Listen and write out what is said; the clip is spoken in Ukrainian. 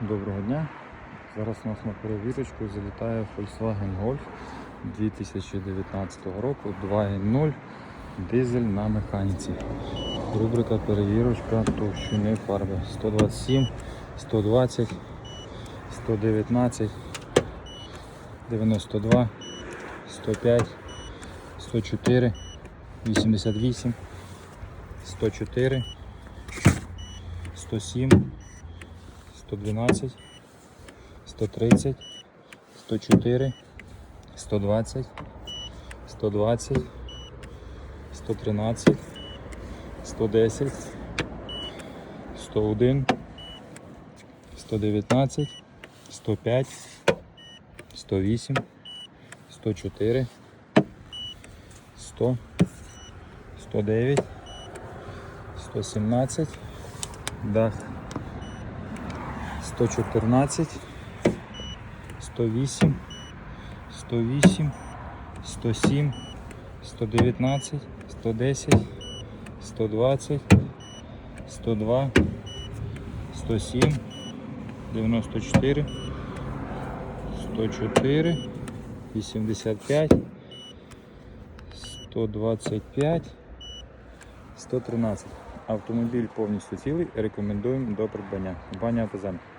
Доброго дня. Зараз у нас на перевірочку залітає Volkswagen Golf 2019 року 2.0 дизель на механіці. Рубрика перевірочка товщини фарби 127, 120, 119, 92, 105, 104, 88, 104, 107, 112, 130, 104, 120, 120, 113, 110, 101, 119, 105, 108, 104, 100, 109, 117, дах 114, 108, 108, 107, 119, 110, 120, 102, 107, 94, 104, 85, 125, 113. Автомобіль повністю цілий, рекомендуємо до придбання. Компанія «Автозем».